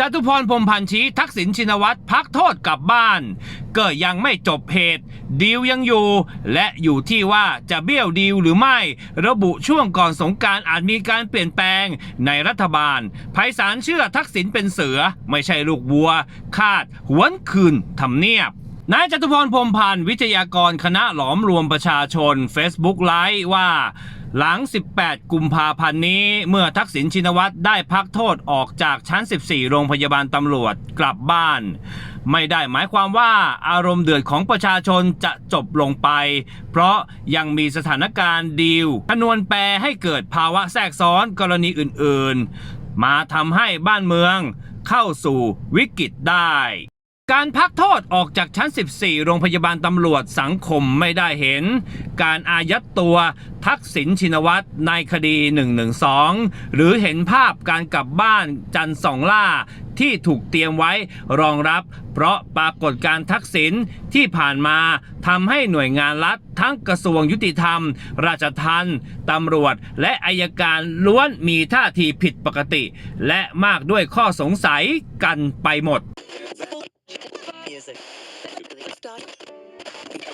จตุพรพรมพันธ์ชี้ทักษิณชินวัตรพักโทษกลับบ้าน ก็ยังไม่จบเหตุ ดีลยังอยู่ และอยู่ที่ว่าจะเบี้ยวดีลหรือไม่ ระบุช่วงก่อนสงการอาจมีการเปลี่ยนแปลงในรัฐบาลไพศาลเชื่อทักษิณเป็นเสือ ไม่ใช่ลูกวัว คาดหวนคืนทำเนียบนายจตุพรพรมพันธ์วิทยากรคณะหลอมรวมประชาชน Facebook ไลฟ์ว่า หลัง 18 กุมภาพันธ์นี้ เมื่อทักษิณชินวัตรได้พักโทษออกจากชั้น 14 โรงพยาบาลตำรวจกลับบ้าน ไม่ได้หมายความว่าอารมณ์เดือดของประชาชนจะจบลงไป เพราะยังมีสถานการณ์ดีลคนวณแปรให้เกิดภาวะแทรกซ้อนกรณีอื่นๆ มาทำให้บ้านเมืองเข้าสู่วิกฤตได้ การพักโทษออกจากชั้น 14 โรงพยาบาลตำรวจสังคมไม่ได้เห็น การอายัดตัวทักษิณชินวัตรในคดี 112 หรือเห็นภาพการกลับบ้านจันสองล่าที่ถูกเตรียมไว้รองรับ เพราะปรากฏการทักษิณที่ผ่านมาทำให้หน่วยงานรัฐทั้งกระทรวงยุติธรรม ราชทัณฑ์ตำรวจ และอายการล้วนมีท่าทีผิดปกติ และมากด้วยข้อสงสัยกันไปหมด Click start.